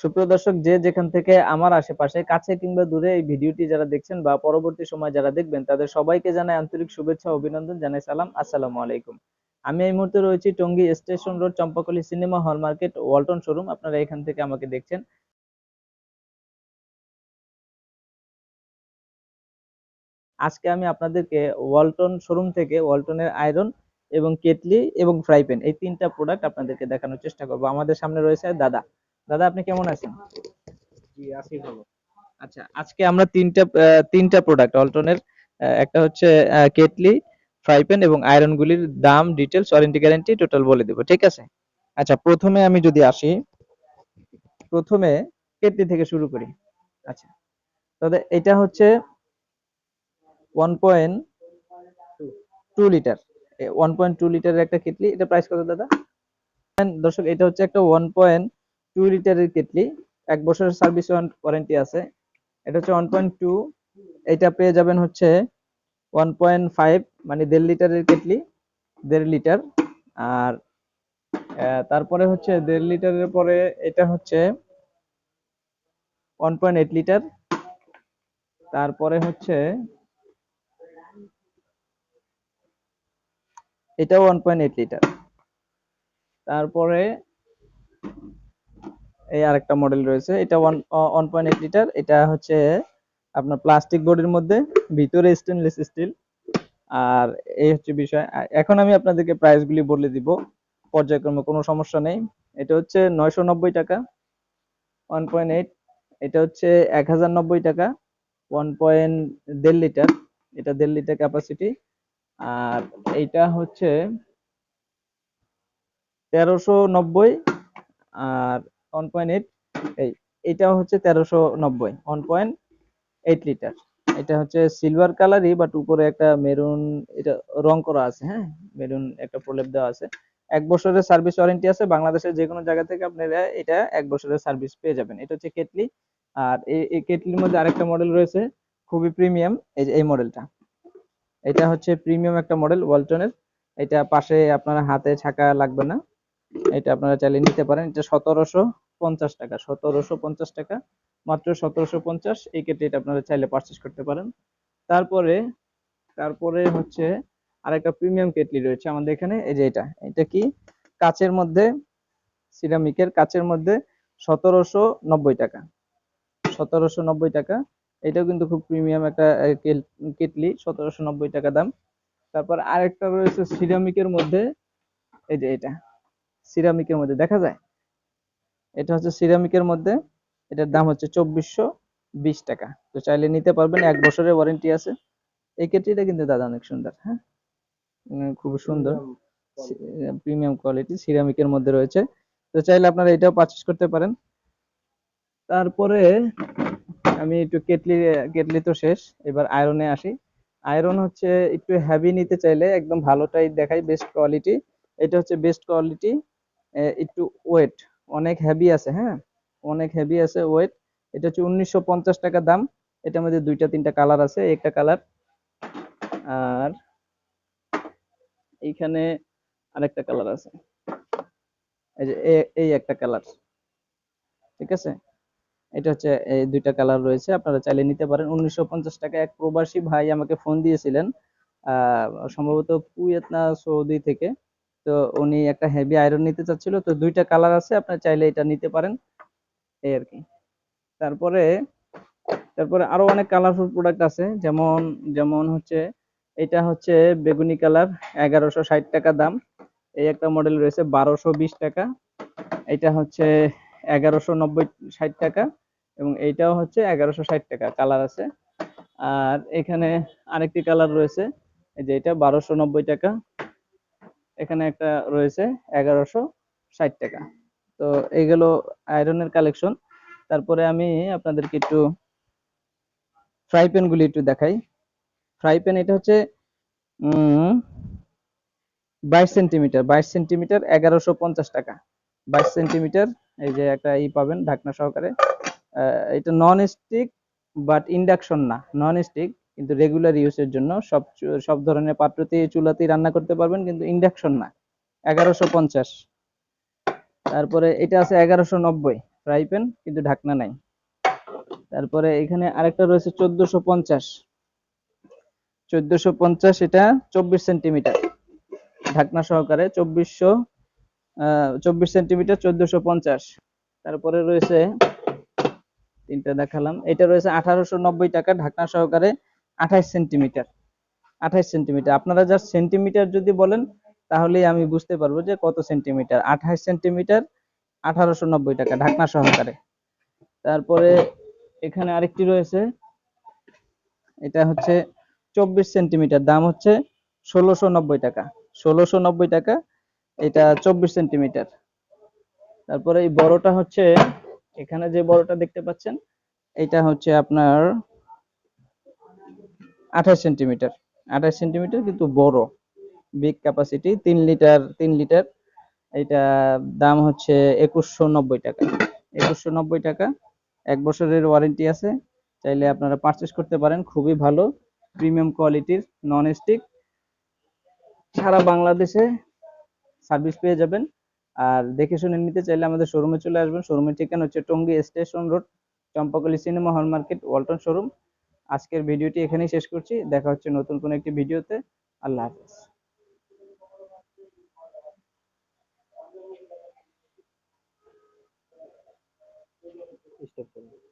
সুপ্রিয় দর্শক, যে যেখান থেকে আমার আশেপাশে, কাছে কিংবা দূরে এই ভিডিওটি যারা দেখছেন বা পরবর্তী সময় যারা দেখবেন, তাদের সবাইকে জানাই আন্তরিক শুভেচ্ছা, অভিনন্দন, জানাই সালাম, আসসালামু আলাইকুম। আমি এই মুহূর্তে রয়েছি Tongi station road, Champakali cinema hall market, Walton showroom. আপনারা এখান থেকে আমাকে দেখছেন। আজকে আমি আপনাদেরকে ওয়ালটন শোরুম থেকে, ওয়ালটনের আয়রন এবং কেটলি এবং ফ্রাই প্যান এই তিনটা প্রোডাক্ট আপনাদেরকে দেখানোর চেষ্টা করব। আমাদের সামনে রয়েছে দাদা। দাদা আপনি কেমন আছেন? জি আছি ভালো। আচ্ছা আজকে আমরা তিনটা তিনটা প্রোডাক্ট অল্টনের একটা হচ্ছে কেটলি ফ্রাই প্যান এবং আয়রন গুলির দাম ডিটেলস ওয়ারেন্টি গ্যারান্টি টোটাল বলে দেব ঠিক আছে? আচ্ছা প্রথমে আমি যদি আসি প্রথমে কেটলি থেকে শুরু করি। আচ্ছা তবে এটা হচ্ছে one point two litre one point two লিটারের একটা কেটলি, এটা প্রাইস কত দাদা? দর্শক, এটা হচ্ছে একটা ওয়ান পয়েন্ট টু লিটারের কেটলি, এক বছরের সার্ভিস ওয়ারেন্টি আছে। এটা হচ্ছে ওয়ান পয়েন্ট টু এটা পেয়ে যাবেন হচ্ছে ওয়ান পয়েন্ট ফাইভ মানে দেড় লিটারের কেটলি, দেড় লিটার আর তারপরে হচ্ছে দেড় লিটারের পরে এটা হচ্ছে ওয়ান পয়েন্ট এইট লিটার তারপরে হচ্ছে এটাও ওয়ান পয়েন্ট এইট লিটার তারপরে এই আরেকটা মডেল রয়েছে, এটা ওয়ান পয়েন্ট এইট লিটার এটা হচ্ছে আপনার প্লাস্টিক বডির মধ্যে, ভিতরে স্টেনলেস স্টিল আর এই হচ্ছে বিষয় এখন আমি আপনাদেরকে প্রাইস গুলি বলে দিব, পর্যায়ক্রমে কোনো সমস্যা নেই, এটা হচ্ছে নয়শো নব্বই টাকা ওয়ান পয়েন্ট এইট এটা হচ্ছে এক হাজার নব্বই টাকা ওয়ান পয়েন্ট দেড় লিটার এটা দেড় লিটার ক্যাপাসিটি আর এইটা হচ্ছে তেরোশো নব্বই আর ওয়ান পয়েন্ট এইট এই এটা হচ্ছে তেরোশো নব্বই ওয়ান পয়েন্ট এইট লিটার এটা হচ্ছে সিলভার কালারই বাট উপরে একটা মেরুন এটা রং করা আছে হ্যাঁ? মেরুন একটা প্রলেপ দেওয়া আছে। এক বছরের সার্ভিস ওয়ারেন্টি আছে, বাংলাদেশের যে কোনো জায়গা থেকে আপনারা এটা এক বছরের সার্ভিস পেয়ে যাবেন। এটা হচ্ছে কেটলি আর এই কেটলির মধ্যে আরেকটা মডেল রয়েছে, খুবই প্রিমিয়াম এই এই মডেলটা এটা হচ্ছে প্রিমিয়াম একটা মডেল ওয়ালটনের এটা পাশে আপনার হাতে ছাকা লাগবে না। এটা আপনারা চাইলে নিতে পারেন। এটা সতেরোশো পঞ্চাশ টাকা, সতেরোশো পঞ্চাশ টাকা। মাত্র সতেরোশো পঞ্চাশ, এই কেটলিটা আপনারা চাইলে পারচেস করতে পারেন। তারপরে তারপরে হচ্ছে আরেকটা প্রিমিয়াম কেটলি রয়েছে আমাদের এখানে। এই যে এটা এটা কি? কাচের মধ্যে সিরামিকের কাচের মধ্যে সতেরোশো নব্বই টাকা। সতেরোশো নব্বই টাকা। এটাও কিন্তু খুব প্রিমিয়াম একটা কেটলি সতেরোশো নব্বই টাকা দাম। তারপর আরেকটা রয়েছে সিরামিকের মধ্যে এই যে এটা সিরামিকের মধ্যে দেখা যায়? এটা হচ্ছে সিরামিকের মধ্যে এটার দাম হচ্ছে চব্বিশশো বিশ টাকা। তো চাইলে নিতে পারবেন এক বছরের ওয়ারেন্টি আছে। এই কেটলিটা কিন্তু দাদা অনেক সুন্দর হ্যাঁ? খুব সুন্দর। প্রিমিয়াম কোয়ালিটি সিরামিকের মধ্যে রয়েছে। তো চাইলে আপনারা এটাও পারচেস করতে পারেন। তারপরে আমি একটু কেটলি কেটলি তো শেষ, এবার আয়রনে আসি। আয়রন হচ্ছে একটু হেভি নিতে চাইলে একদম ভালোটাই দেখাই বেস্ট কোয়ালিটি এটা হচ্ছে বেস্ট কোয়ালিটি একটু ওয়েট অনেক হেভি আছে হ্যাঁ? অনেক হেভি আছে ওয়েট এটা হচ্ছে উনিশশো পঞ্চাশ টাকা দাম। এটার মধ্যে দুইটা, তিনটা কালার আছে, একটা কালার আর এইখানে আরেকটা কালার আছে। এই যে, এই একটা কালার ঠিক আছে? এটা হচ্ছে এই দুইটা কালার রয়েছে, আপনারা চাইলে নিতে পারেন। উনিশশো পঞ্চাশ টাকা এক প্রবাসী ভাই আমাকে ফোন দিয়েছিলেন সম্ভবত কুয়েত না সৌদি থেকে। তো উনি একটা হেভি আয়রন নিতে চাচ্ছিল, তো দুইটা কালার আছে আপনারা চাইলে এটা নিতে পারেন। এই আর কি। তারপরে তারপরে আরও অনেক কালারফুল প্রোডাক্ট আছে, যেমন যেমন হচ্ছে, এটা হচ্ছে বেগুনি কালার এগারোশো ষাট টাকা দাম। এই একটা মডেল রয়েছে, বারোশো বিশ টাকা। এটা হচ্ছে, এগারোশো নব্বই ষাট টাকা। এবং এইটাও হচ্ছে এগারোশো ষাট টাকা কালার আছে। আর এখানে আরেকটি কালার রয়েছে, এই যে এটা বারোশো নব্বই টাকা। এখানে একটা রয়েছে এগারোশো ষাট টাকা। তো এইগুলো আয়রনের কালেকশন। তারপরে আমি আপনাদেরকে একটু ফ্রাই প্যান গুলি একটু দেখাই। ফ্রাই প্যান এটা হচ্ছে বাইশ সেন্টিমিটার। বাইশ সেন্টিমিটার এগারোশো পঞ্চাশ টাকা। বাইশ সেন্টিমিটার, এই যে একটা ই পাবেন ঢাকনা সহকারে। এটা নন স্টিক বাট ইন্ডাকশন না। নন স্টিক কিন্তু রেগুলার ইউজের জন্য সব সব ধরনের পাত্রতেই চুলাতেই রান্না করতে পারবেন, কিন্তু ইন্ডাকশন না। এগারোশো পঞ্চাশ। তারপরে এটা আছে এগারোশো নব্বই ফ্রাই প্যান কিন্তু ঢাকনা নাই। তারপরে এখানে আরেকটা রয়েছে চোদ্দশো পঞ্চাশ। চোদ্দশো পঞ্চাশ এটা চব্বিশ সেন্টিমিটার। ঢাকনা সহকারে চব্বিশশো চব্বিশ সেন্টিমিটার চোদ্দশো পঞ্চাশ। তারপরে রয়েছে তিনটা দেখালাম। এটা রয়েছে আঠারোশো নব্বই টাকা, ঢাকনা সহকারে আঠাইশ সেন্টিমিটার আঠাইশ সেন্টিমিটার। আপনারা যা সেন্টিমিটার যদি বলেন, তাহলেই আমি বুঝতে পারব যে কত সেন্টিমিটার। আঠাইশ সেন্টিমিটার, আঠারোশো নব্বই টাকা, ঢাকনা সহকারে। তারপরে এখানে আরেকটি রয়েছে, এটা হচ্ছে চব্বিশ সেন্টিমিটার, দাম হচ্ছে ষোলোশো নব্বই টাকা। ষোলোশো নব্বই টাকা, এটা চব্বিশ সেন্টিমিটার। তারপরে এই বড়টা হচ্ছে এখানে যে বড়টা দেখতে পাচ্ছেন, এটা হচ্ছে আপনার আঠাশ সেন্টিমিটার। আঠাশ সেন্টিমিটার কিন্তু বড়। বিগ ক্যাপাসিটি তিন লিটার তিন লিটার। এটা দাম হচ্ছে একুশশো নব্বই টাকা। একুশশো নব্বই টাকা, এক বছরের ওয়ারেন্টি আছে। চাইলে আপনারা পারচেস করতে পারেন, খুবই ভালো। প্রিমিয়াম কোয়ালিটির নন স্টিক সারা বাংলাদেশে সার্ভিস পেয়ে যাবেন। আর দেখে শুনে নিতে চাইলে আমাদের শোরুমে চলে আসবেন। শোরুমের ঠিকানা হচ্ছে Tongi station road Champakali cinema hall market Walton showroom আজকের ভিডিওটি এখানেই শেষ করছি। দেখা হচ্ছে নতুন কোনো একটি ভিডিওতে। আল্লাহ হাফেজ। করুন।